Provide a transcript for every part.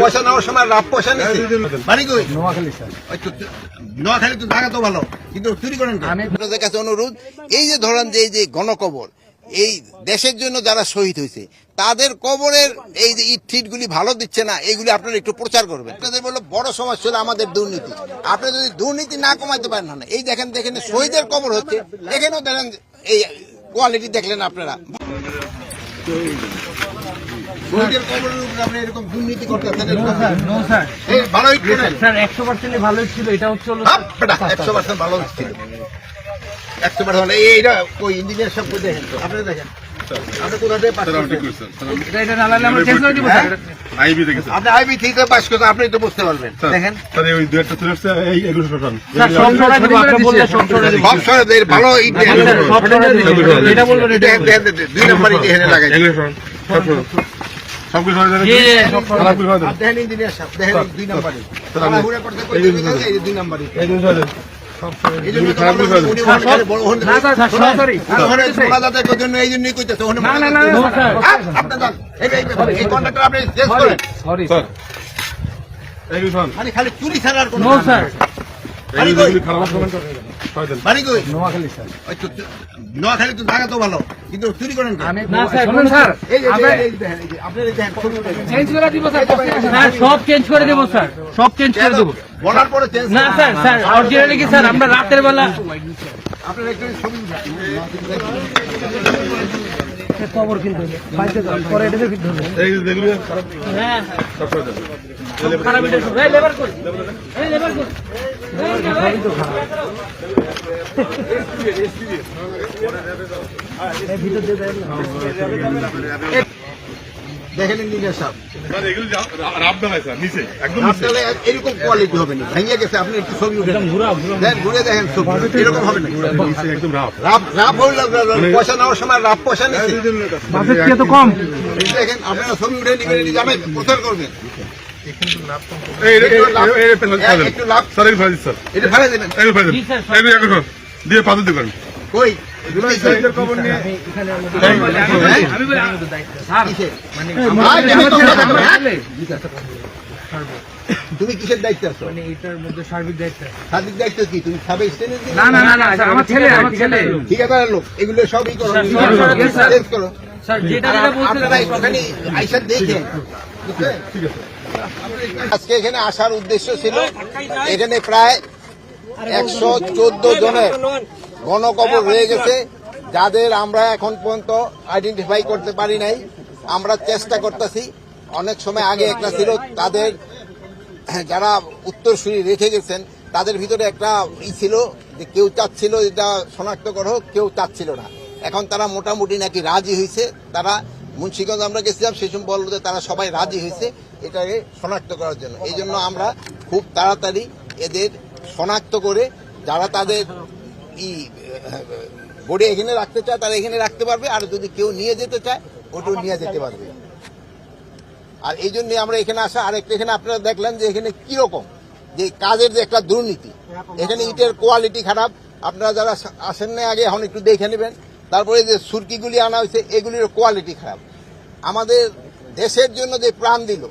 পয়সা নেওয়ার সময় রাপ পয়সা নিচ্ছে। বাড়ি কই? নোয়াখালী স্যার তো নোয়াখালী তো জায়গা তো ভালো কিন্তু চুরি করেন কেন? আমি- আপনাদের কাছে অনুরোধ এই যে ধরেন যে এই যে গণকবর এই দেশের জন্য যারা শহীদ হয়েছে, তাদের কবরের এই যে ইট ফিটগুলি ভালো দিচ্ছে না এইগুলি আপনারা একটু প্রচার করবেন। আপনাদের বলল, বড় সমস্যা ছিল আমাদের দুর্নীতি। আপনি যদি দুর্নীতি না কমাইতে পারেন না এই দেখেন দেখেন, শহীদের কবর হচ্ছে। এখানেও দেখেন, এই কোয়ালিটি দেখলেন আপনারা। শহীদের কবরের উপরে আপনি এরকম দুর্নীতি করতেছেন নো স্যার নো স্যার এই ভালো হচ্ছে না। স্যার একশো পার্সেন্ট ভালো ছিল এটা হচ্ছে হলো হাপ, বেটা, 100% ভালো হচ্ছে। 100% এইটা ওই ইঞ্জিনিয়ার সব দেখেন তো, আপনি দেখেন। আপনি বুঝতে পারবেন। দেখেন। ভালো দুই নম্বর লাগাই। এগুলো শোষণ সব শোষণ সব কিছু হয়ে যাবে জি, জি, সব সরাই খারাপ কিছু হয়ে যাবে আর দেখেন ইঞ্জিনিয়ার সাহেব, দেখেন দুই নম্বর আমি- তাড়াহুড়া করতে করতে এই দুই নম্বর। এই মানে খালি চুরি ছাড়া আর কোনো নোয়াখালী তো জায়গা তো ভালো কিন্তু চুরি করেন স্যার আমরা এই যে দেখেন, এই যে আপনার এই দেখেন, ছবি উঠেছে। চেঞ্জ করে দিব স্যার স্যার সব চেঞ্জ করে দেব স্যার। সব চেঞ্জ করে দেব। বলার পরে না স্যার স্যার অরিজিনালি কি স্যার আমরা রাতের বেলা আপনার একটু ছবি খবর কিন্তু পরে এটা কিন্তু এই যেগুলো খারাপ হ্যাঁ। খারাপ লেবার কই লেবার কই দেখেন ইঞ্জিনিয়ার সাহেব। এরকম কোয়ালিটি হবে না। ভেঙে গেছে আপনি একটু ছবি উঠে ঘুরে দেখেন ছবি। এরকম হবে না। একদম রাফ রাপ রাপ পয়সা নেওয়ার সময় রাপ পয়সা নিচ্ছে বাসের চেয়ে তো কম? দেখেন আপনারা ছবি উঠে নিবেন যাবেন প্রচার করবেন। হ্যাঁ, দিয়ে পাথর কই হ্যাঁ? মানে হ্যাঁ? মানে তুমি কিসের দায়িত্ব আছো এটার মধ্যে সার্বিক দায়িত্ব সাদিক দায়িত্ব কি তুমি সাবে না না না না আমার ছেলে আমার ছেলে ঠিকাদারের লোক এগুলো সবই করো স্যার। করো যেটা একটুখানি আইসা দেখেন বুঝলেন? আজকে এখানে আসার উদ্দেশ্য ছিল এখানে প্রায় একশো চোদ্দ জনের গণকবর রয়ে গেছে, যাদের আমরা এখন পর্যন্ত আইডেন্টিফাই করতে পারি নাই। আমরা চেষ্টা করতেছি, অনেক সময় আগে একটা ছিল, তাদের, যারা উত্তরসূরি রেখে গেছেন, তাদের ভিতরে একটা ই ছিল যে কেউ চাচ্ছিল এটা শনাক্ত করো, কেউ চাচ্ছিল না। এখন তারা মোটামুটি নাকি রাজি হয়েছে, তারা মুন্সিগঞ্জ আমরা গেছিলাম, সেই সময় বলল যে তারা সবাই রাজি হয়েছে। এটাকে শনাক্ত করার জন্য। এই জন্য আমরা খুব তাড়াতাড়ি এদের শনাক্ত করে যারা তাদের ই বোর্ডে এখানে রাখতে চায়, তারা এখানে রাখতে পারবে। আর যদি কেউ নিয়ে যেতে চায়, ওটাও নিয়ে যেতে পারবে। আর এই জন্য আমরা এখানে আসা, আরেকটা এখানে আপনারা দেখলেন যে এখানে কীরকম যে কাজের যে একটা দুর্নীতি। এখানে ইটের কোয়ালিটি খারাপ। আপনারা যারা আসেন না আগে, এখন একটু দেখে নেবেন। তারপরে যে সুরকিগুলি আনা হয়েছে, এগুলির কোয়ালিটি খারাপ। আমাদের দেশের জন্য যে প্রাণ দিল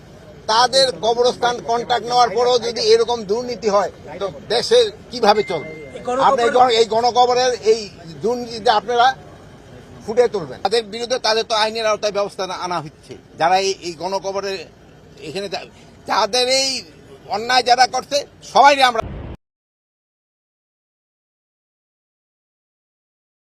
তাদের কবরস্থান কন্ট্রাক্ট নেওয়ার পরও যদি এরকম দুর্নীতি হয় তো দেশের কীভাবে চলবে? আপনি এই গণকবরের এই দুর্নীতিতে আপনারা ফুটে তুলবেন। তাদের বিরুদ্ধে তাদের তো আইনের আওতায় ব্যবস্থা আনা হচ্ছে। যারা এই এই গণকবরের এখানে যাদের এই অন্যায় যারা করছে সবাই আমরা